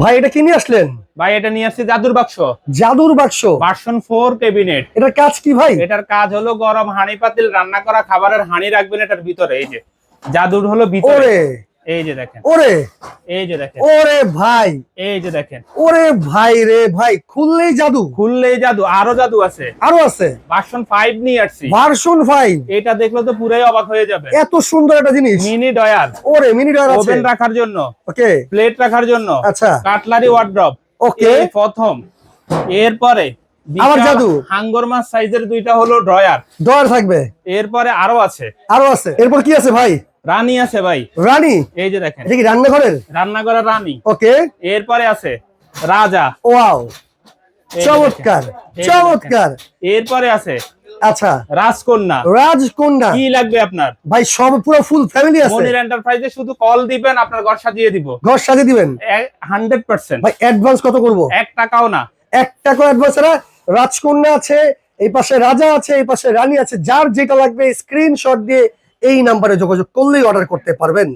ভাই এটা কি নিয়ে আসলেন? ভাই এটা নিয়ে আসছে জাদুর বাক্স। জাদুর বাক্স। ভার্সন ফোর ক্যাবিনেট এটার কাজ কি ভাই? এটার কাজ হলো গরম হাঁড়ি পাতিল রান্না করা খাবারের হাঁড়ি রাখবেন এটার ভিতরে এই যে। জাদুর হলো ভিতরে। এই যে দেখেন। ওরে। এই যে দেখেন। ওরে ভাই। এই যে দেখেন। ওরে ভাই রে ভাই খুললেই জাদু। খুললেই জাদু আরও জাদু আছে। আরও আছে? ভার্সন ফাইভ নিয়ে আসছি। ভার্সন ফাইভ এটা দেখলে তো পুরাই অবাক হয়ে যাবে। এত সুন্দর একটা জিনিস। মিনি ডয়ার ওরে মিনি ডয়ার আছে। ওভেন রাখার জন্য। ওকে। প্লেট রাখার জন্য। আচ্ছা। Cutlery wardrobe okay. প্রথম। এরপরে আবার জাদু। হাঙ্গর মাছ সাইজের দুইটা হলো ড্রয়ার ডয়ার থাকবে। এরপরে আরও আছে। আরও আছে। এরপর কি আছে ভাই? রানী আছে ভাই। রানী? এই যে দেখেন। এটা কি রান্নাঘরের? রান্না করা রানী। ওকে। এরপরে আছে রাজা। ওয়াও। চমৎকার চমৎকার। এরপরে আছে আচ্ছা। রাজকন্যা। রাজকন্যা। কি লাগবে আপনার? ভাই সব পুরো ফুল ফ্যামিলি আছে। মনির এন্টারপ্রাইজে শুধু কল দিবেন আপনার ঘর সাজিয়ে দিব। ঘর সাজিয়ে দিবেন? হান্ড্রেড পার্সেন্ট ভাই অ্যাডভান্স কত করব? এক টাকাও না। এক টাকা অ্যাডভান্স এরা রাজকন্যা আছে এই পাশে রাজা আছে এই পাশে রানী আছে। যার যেটা লাগবে স্ক্রিনশট দিয়ে এই নাম্বারে যোগাযোগ করলেই অর্ডার করতে পারবেন।